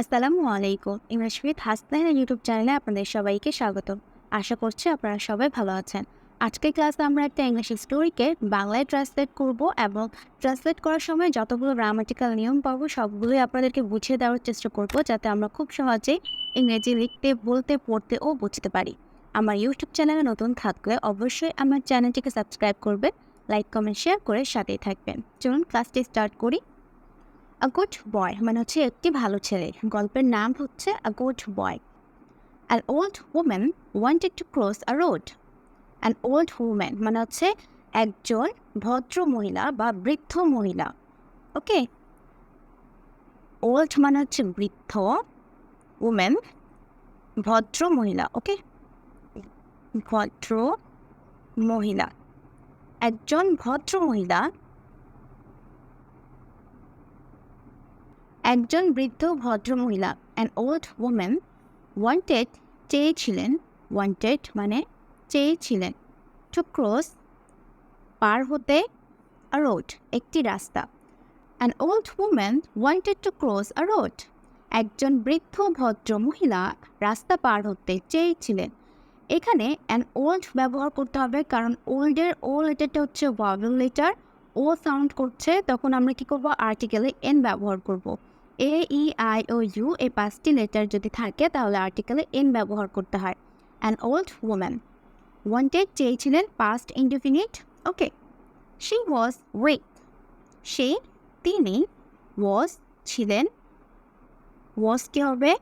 আসসালামু আলাইকুম। English with Hasnain YouTube চ্যানেলে আপনাদের সবাইকে স্বাগত আশা করছি আপনারা সবাই ভালো আছেন। আজকের ক্লাসে আমরা একটা ইংলিশ স্টোরিকে বাংলায় ট্রান্সলেট করব এবং ট্রান্সলেট করার সময় যতগুলো গ্রামাটিক্যাল নিয়ম পাবো সবগুলোই আপনাদেরকে বুঝিয়ে দেওয়ার চেষ্টা করব যাতে আমরা খুব সহজেই ইংরেজি লিখতে, বলতে, পড়তে ও বুঝতে পারি। আমার ইউটিউব চ্যানেলে নতুন থাকলে অবশ্যই আমার চ্যানেলটিকে সাবস্ক্রাইব করবেন লাইক কমেন্ট শেয়ার করে সাথেই থাকবেন। চলুন ক্লাসটি স্টার্ট করি। আ গুড বয় মানে হচ্ছে একটি ভালো ছেলে। গল্পের নাম হচ্ছে a good boy an old woman wanted to cross a road an old woman মানে হচ্ছে একজন ভদ্র মহিলা বা বৃদ্ধ মহিলা। ওকে ওল্ড মানে হচ্ছে বৃদ্ধ ওম্যান ভদ্র মহিলা। ওকে ভদ্র মহিলা। একজন ভদ্র মহিলা একজন বৃদ্ধ ভদ্রমহিলা অ্যান ওল্ড ওম্যান ওয়ান্টেড চেয়েছিলেন ওয়ান্টেড মানে চেয়েছিলেন টু ক্রস পার হতে আ রোড একটি রাস্তা। An old woman wanted to cross a road একজন বৃদ্ধ ভদ্র মহিলা রাস্তা পার হতে চেয়েছিলেন। এখানে অ্যান ওল্ড ব্যবহার করতে হবে, কারণ ওল্ডের ও লেটারটা হচ্ছে ভাওয়েল লেটার ও সাউন্ড করছে, তখন আমরা কী করব? আর্টিকেলে এন ব্যবহার করব। এ ই আই ও ইউ এই পাঁচটি লেটার যদি থাকে, তাহলে আর্টিকেলে এন ব্যবহার করতে হয়। অ্যান ওল্ড ওম্যান ওয়ান্টেড চেয়েছিলেন past indefinite okay she was weak সে তিনি ওয়াজ ছিলেন ওয়াজ কী হবে?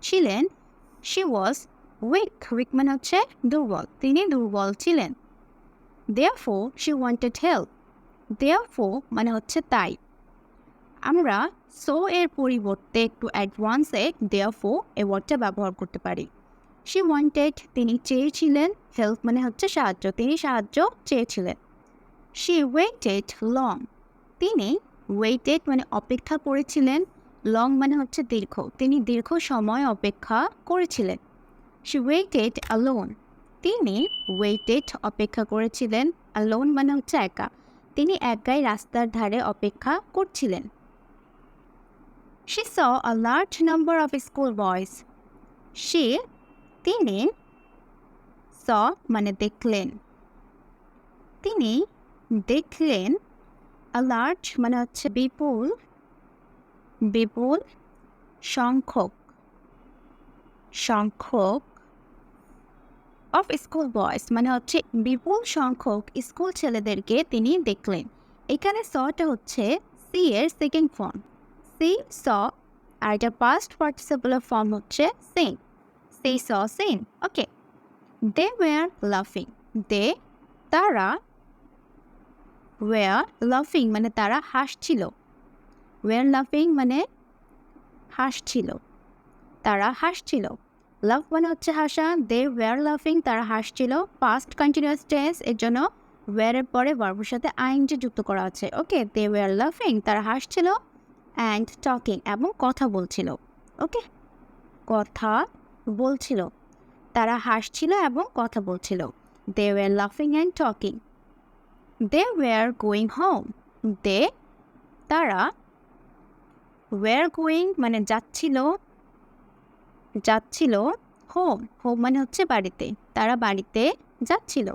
ছিলেন শি ওয়াজ উইক উইক মানে হচ্ছে দুর্বল, তিনি দুর্বল ছিলেন। দেয়ার ফো শি ওয়ান্টেড হেল্প দেয়ার ফো মানে হচ্ছে তাই। আমরা সো এর পরিবর্তে একটু অ্যাডভান্সে দেয়ার ফো এ ওয়ার্ডটা ব্যবহার করতে পারি। শি ওয়ান্টেড তিনি চেয়েছিলেন হেল্প মানে হচ্ছে সাহায্য, তিনি সাহায্য চেয়েছিলেন। শি ওয়েটেড লং তিনি ওয়েটেড মানে অপেক্ষা করেছিলেন লং মানে হচ্ছে দীর্ঘ, তিনি দীর্ঘ সময় অপেক্ষা করেছিলেন। শি ওয়েটেড অ্যালোন তিনি ওয়েটেড অপেক্ষা করেছিলেন অ্যালোন মানে হচ্ছে একা, তিনি একাই রাস্তার ধারে অপেক্ষা করছিলেন। She saw a large number of schoolboys. She, তিনি saw মানে দেখলেন তিনি দেখলেন a large মানে হচ্ছে বিপুল বিপুল সংখ্যক সংখ্যক অফ স্কুল বয়েস মানে হচ্ছে বিপুল সংখ্যক স্কুল ছেলেদেরকে তিনি দেখলেন। এখানে সটা হচ্ছে সি এর সেকেন্ড ফর্ম সি স আর এটা পাস্ট পার্টিসিপুলার ফর্ম হচ্ছে same see saw same okay they were লাফিং দে তারা ওয়ার লাফিং মানে তারা হাসছিল। ওয়ার লাফিং মানে হাসছিল। তারা হাসছিল। লাভ মানে হচ্ছে হাসা। দে ওয়ার লাফিং তারা হাসছিল। পাস্ট কন্টিনিউয়াস টেন্স এর জন্য ওয়ারের পরে ভার্বের সাথে আইনটি যুক্ত করা আছে। ওকে দে ওয়ার লাফিং তারা হাসছিল। অ্যান্ড টকিং এবং কথা বলছিল, ওকে? কথা বলছিল। তারা হাসছিল এবং কথা বলছিল। দে ওয়ার লাফিং and talking they were going home they তারা ওয়ার গোয়িং মানে যাচ্ছিল যাচ্ছিল হোম হোম মানে হচ্ছে বাড়িতে। তারা বাড়িতে যাচ্ছিল।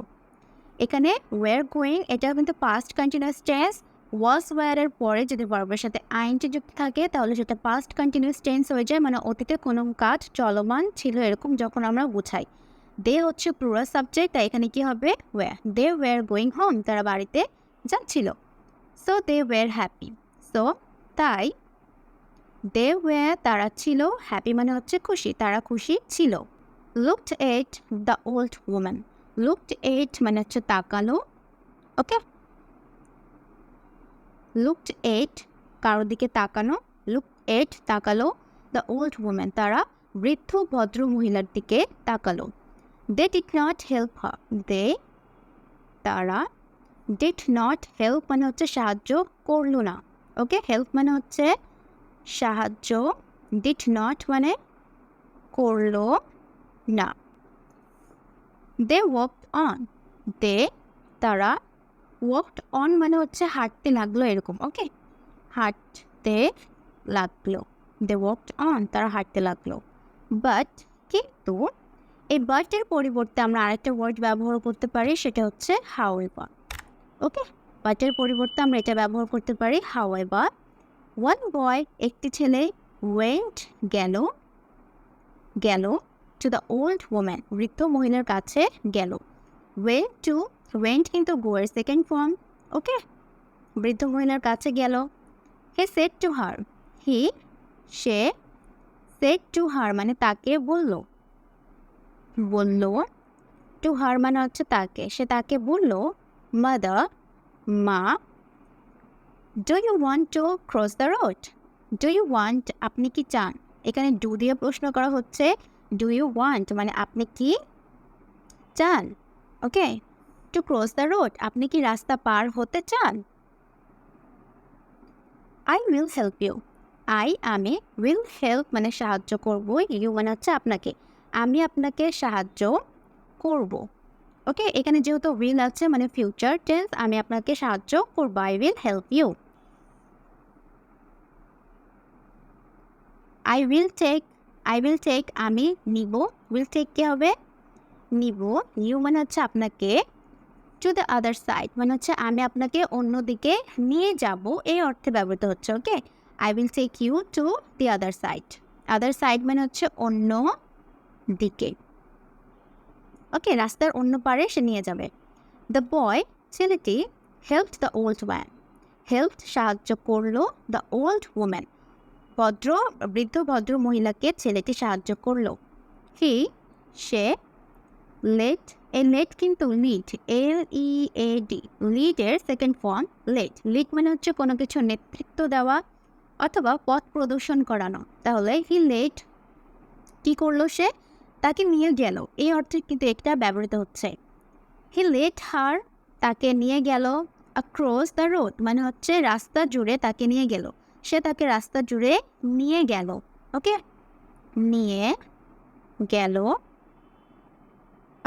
এখানে ওয়ার গোয়িং এটা কিন্তু পাস্ট কন্টিনিউয়াস টেন্স ওয়াজ ওয়ারের পরে যদি ভার্বের সাথে আইনটি যুক্ত থাকে, তাহলে সেটা পাস্ট কন্টিনিউয়াস টেন্স হয়ে যায় মানে অতীতে কোনো কাজ চলমান ছিল এরকম যখন আমরা বুঝাই। দে হচ্ছে প্লুরাল সাবজেক্ট তাই এখানে কি হবে? Were they were going home তারা বাড়িতে যাচ্ছিল। So they were happy so তাই দে ওয়ার তারা ছিল হ্যাপি মানে হচ্ছে খুশি, তারা খুশি ছিল। Looked at the old woman looked at মানে হচ্ছে তাকালো ওকে লুকড এট কারোর দিকে তাকানো লুক এট তাকালো দ্য ওল্ড ওম্যান তারা বৃদ্ধ ভদ্র মহিলার দিকে তাকালো। They did not help they তারা ডিড নট হেল্প মানে হচ্ছে সাহায্য করল না। ওকে হেল্প মানে হচ্ছে সাহায্য ডিড নট মানে করল না। দে ওয়াক অন দে তারা ওয়াকড অন মানে হচ্ছে হাঁটতে লাগল এরকম ওকে হাঁটতে লাগল দে ওয়াকড অন তারা হাঁটতে লাগল। বাট কিন্তু এই বাটের পরিবর্তে আমরা আরেকটা ওয়ার্ড ব্যবহার করতে পারি, সেটা হচ্ছে হাউ এভার ওকে বাটের পরিবর্তে আমরা এটা ব্যবহার করতে পারি হাউ এভার ওয়ান বয় একটি ছেলে ওয়েন্ট গেল গেল টু দ্য ওল্ড ওম্যান বৃদ্ধ মহিলার কাছে গেল। ওয়েন্ট টু ওয়েন্ট কিন্তু গোয়ের সেকেন্ড ফর্ম ওকে? বৃদ্ধ মহিলার কাছে গেল। He said to her he say said to her মানে তাকে বলল। বলল টু হার মানে হচ্ছে তাকে। সে তাকে বলল মাদার মা do you want to cross the road do you want আপনি কি চান? এখানে ডু দিয়ে প্রশ্ন করা হচ্ছে ডু ইউ ওয়ান্ট মানে আপনি কি চান? Okay to cross the road আপনি কি রাস্তা পার হতে চান? I will help you I আমি উইল হেল্প মানে সাহায্য করব। ইউ মানে হচ্ছে আপনাকে। আমি আপনাকে সাহায্য করব। ওকে এখানে যেহেতু উইল আছে মানে ফিউচার টেন্স আমি আপনাকে সাহায্য করব। I will help you I will take I will take আমি নিব। উইল টেক কি হবে? নিব। ইউ মানে হচ্ছে আপনাকে টু দ্য আদার সাইড মানে হচ্ছে আমি আপনাকে অন্যদিকে নিয়ে যাব। এই অর্থে ব্যবহৃত হচ্ছে okay I will take you to the other side other side মানে হচ্ছে অন্য দিকে। ওকে রাস্তার অন্য পারে সে নিয়ে যাবে। দ্য বয় ছেলেটি help the old man help সাহায্য করল দ্য ওল্ড ওম্যান ভদ্র, বৃদ্ধ, ভদ্র মহিলাকে ছেলেটি সাহায্য করল। হি সে লেট এ লেট কিন্তু lead L E A D লিডের second form led lead মানে হচ্ছে কোনো কিছু নেতৃত্ব দেওয়া অথবা পথ প্রদর্শন করানো। তাহলে হি লেট কী করল সে? তাকে নিয়ে গেল। এই অর্থে কিন্তু এটা ব্যবহৃত হচ্ছে। হি লেট হার তাকে নিয়ে গেল অ্যাক্রস দ্য রোড মানে হচ্ছে রাস্তা জুড়ে তাকে নিয়ে গেল। সে তাকে রাস্তা জুড়ে নিয়ে গেল। ওকে নিয়ে গেল।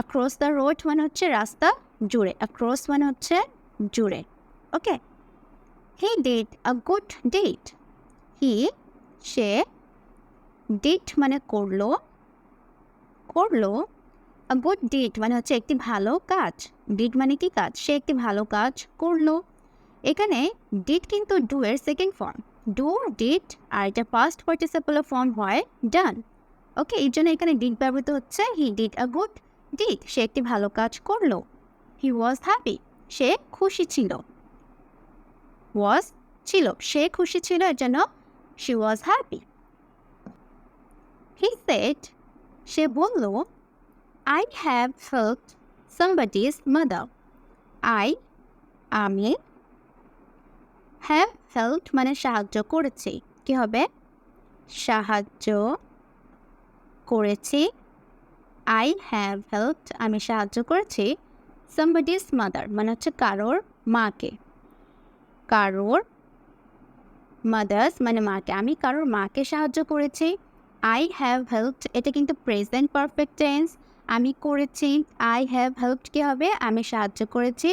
অ্যাক্রস দ্য রোড মানে হচ্ছে রাস্তা, জুড়ে। অ্যাক্রস মানে হচ্ছে জুড়ে। Okay he did a good deed he say did মানে করল করল আ গুড ডেট মানে হচ্ছে একটি ভালো কাজ। ডিট মানে কি কাজ? সে একটি ভালো কাজ করল। এখানে ডিট কিন্তু ডু এর সেকেন্ড ফর্ম ডু ডিট আর এটা ফার্স্ট পার্টিসিপাল ফর্ম হয় ডান ওকে এই জন্য এখানে ডিট ব্যবহৃত হচ্ছে হি ডিড আ গুড ডিট সে একটি ভালো কাজ করল। হি ওয়াজ হ্যাপি সে খুশি ছিল। ওয়াজ ছিল, সে খুশি ছিল এর জন্য she was happy he said সে বলল I have help somebody's mother I আমি হ্যাভ হেল্প মানে সাহায্য করেছি। কি হবে? সাহায্য করেছি আই হ্যাভ হেল্পড আমি সাহায্য করেছি সামবাডিজ মাদার মানে হচ্ছে কারোর মাকে। কারোর মাদার্স মানে মাকে। আমি কারোর মাকে সাহায্য করেছি। আই হ্যাভ হেল্পড এটা কিন্তু প্রেজেন্ট পারফেক্ট টেন্স আমি করেছি আই হ্যাভ হেল্পড কী হবে? আমি সাহায্য করেছি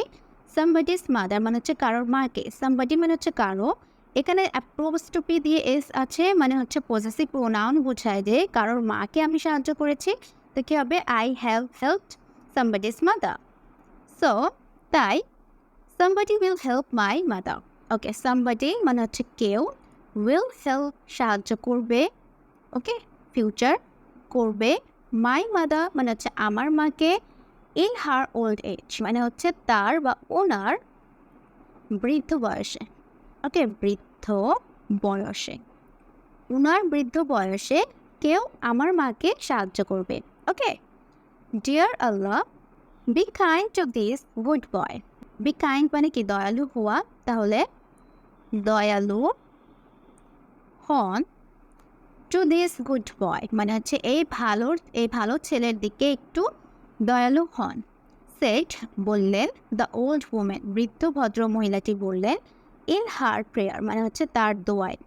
সামবাডিস মাদার মানে হচ্ছে কারোর মাকে। সামবাডি মানে হচ্ছে কারও। এখানে অ্যাপ্রোস্টপি দিয়ে এস আছে মানে হচ্ছে পজেসিভ প্রোনাউন বোঝায় যে কারোর মাকে আমি সাহায্য করেছি। তো কী হবে I have helped somebody's mother so তাই somebody will help my mother okay somebody মানে হচ্ছে কেউ উইল হেল্প সাহায্য করবে ওকে ফিউচার করবে মাই মাদার মানে হচ্ছে আমার মাকে ইন হার ওল্ড এজ মানে হচ্ছে তার বা ওনার বৃদ্ধ বয়সে ওকে বৃদ্ধ বয়সে, ওনার বৃদ্ধ বয়সে কেউ আমার মাকে সাহায্য করবে। Okay dear Allah be kind to this good boy be kind মানে কি? দয়ালু হওয়া তাহলে দয়ালু হন টু দিস গুড বয় মানে হচ্ছে এই ভালো এই ভালো ছেলের দিকে একটু দয়ালু হন। সেট বললেন দ্য ওল্ড ওমেন বৃদ্ধ ভদ্র মহিলাটি বললেন ইন হার প্রেয়ার মানে হচ্ছে তার দোয়ায়।